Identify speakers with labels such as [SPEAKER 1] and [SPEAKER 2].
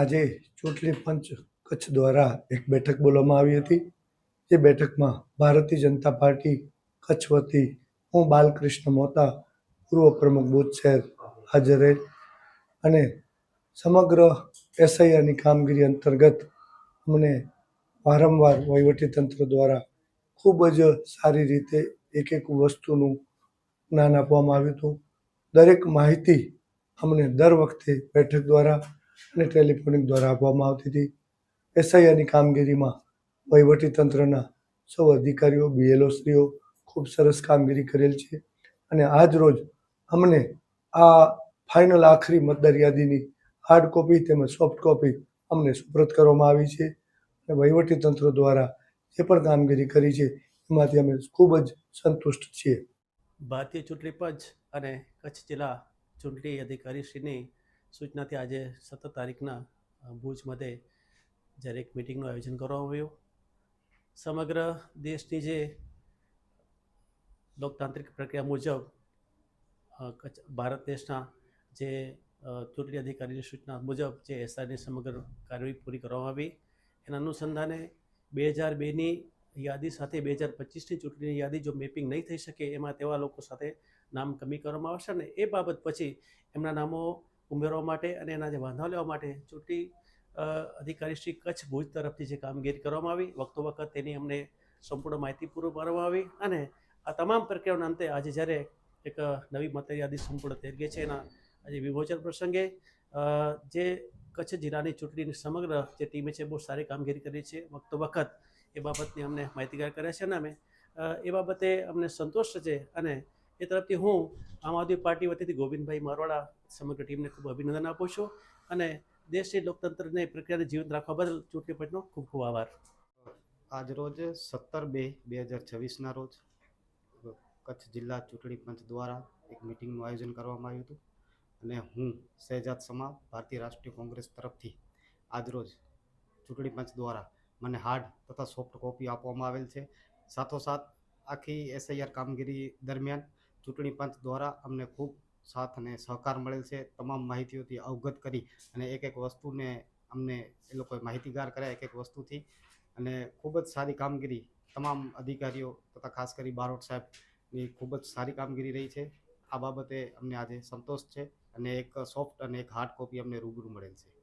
[SPEAKER 1] આજે ચૂંટણી પંચ કચ્છ દ્વારા એક બેઠક બોલવામાં આવી હતી. એ બેઠકમાં ભારતીય જનતા પાર્ટી કચ્છ વતી હું બાલકૃષ્ણ મોતા, પૂર્વ પ્રમુખ બુથ શહેર હાજર રહેલ અને સમગ્ર એસઆઈઆરની કામગીરી અંતર્ગત અમને વારંવાર વહીવટીતંત્ર દ્વારા ખૂબ જ સારી રીતે એક એક વસ્તુનું જ્ઞાન આપવામાં આવ્યું હતું. દરેક માહિતી અમને દર વખતે બેઠક દ્વારા અને ટેલિફોનિક દ્વારા આપવામાં આવતી હતી. એસઆઈઆરની કામગીરીમાં વહીવટીતંત્રના સૌ અધિકારીઓ બીએલઓશ્રીઓ ખૂબ સરસ કામગીરી કરેલ છે અને આજ રોજ અમને આ ફાઇનલ આખરી મતદાર યાદીની હાર્ડ કોપી તેમજ સોફ્ટ કોપી અમને સુપ્રત કરવામાં આવી છે અને વહીવટીતંત્ર દ્વારા જે પણ કામગીરી કરી છે એમાંથી અમે ખૂબ જ સંતુષ્ટ છીએ.
[SPEAKER 2] ભારતીય ચૂંટણી પંચ અને કચ્છ જિલ્લા ચૂંટણી અધિકારીશ્રીની સૂચનાથી આજે સત્તર તારીખના ભુજ મધ્યે જ્યારે એક મિટિંગનું આયોજન કરવામાં આવ્યું. સમગ્ર દેશની જે લોકતાંત્રિક પ્રક્રિયા મુજબ ભારત દેશના જે ચૂંટણી અધિકારીની સૂચના મુજબ જે એસઆરની સમગ્ર કાર્યવાહી પૂરી કરવામાં આવી. એના અનુસંધાને બે હજાર બેની યાદી સાથે બે હજાર પચીસની ચૂંટણીની યાદી જો મેપિંગ નહીં થઈ શકે, એમાં તેવા લોકો સાથે નામ કમી કરવામાં આવશે ને એ બાબત પછી એમના નામો ઉમેરવા માટે અને એના જે વાંધા લેવા માટે ચૂંટણી અધિકારી શ્રી કચ્છ ભુજ તરફથી જે કામગીરી કરવામાં આવી, વખતો વખત તેની અમને સંપૂર્ણ માહિતી પૂરી પાડવામાં આવી અને આ તમામ પ્રક્રિયાઓના અંતે આજે જ્યારે એક નવી મતદાર સંપૂર્ણ થઈ ગઈ છે એના આજે વિમોચન પ્રસંગે જે કચ્છ જિલ્લાની ચૂંટણીની સમગ્ર જે ટીમે છે બહુ સારી કામગીરી કરી છે, વખતો વખત એ બાબતની અમને માહિતીગાર કર્યા છે અને અમે એ બાબતે અમને સંતોષ છે અને એ તરફથી હું આમ આદમી પાર્ટી વતીથી ગોવિંદભાઈ મારવાડા સમગ્ર ટીમને ખૂબ અભિનંદન આપું છું અને દેશની લોકતંત્રને પ્રક્રિયાને જીવંત રાખવા બદલ ચૂંટણી પંચનો ખૂબ ખૂબ આભાર.
[SPEAKER 3] આજ રોજ સત્તર બે બે હજાર છવ્વીસના રોજ કચ્છ જિલ્લા ચૂંટણી પંચ દ્વારા એક મિટિંગનું આયોજન કરવામાં આવ્યું હતું અને હું શહેજાદ સમા ભારતીય રાષ્ટ્રીય કોંગ્રેસ તરફથી આજરોજ ચૂંટણી પંચ દ્વારા મને હાર્ડ તથા સોફ્ટ કોપી આપવામાં આવેલ છે. સાથોસાથ આખી એસઆઈઆર કામગીરી દરમિયાન ચૂંટણી પંચ દ્વારા અમને ખૂબ સાથ અને સહકાર મળેલ છે. તમામ માહિતીઓથી અવગત કરી અને એક એક વસ્તુને અમને એ લોકોએ માહિતીગાર કર્યા એક એક વસ્તુથી. અને ખૂબ જ સારી કામગીરી તમામ અધિકારીઓ તથા ખાસ કરી બારોટ સાહેબની ખૂબ જ સારી કામગીરી રહી છે. આ બાબતે અમને આજે સંતોષ છે અને એક સોફ્ટ અને એક હાર્ડ કોપી અમને રૂબરૂ મળેલ છે.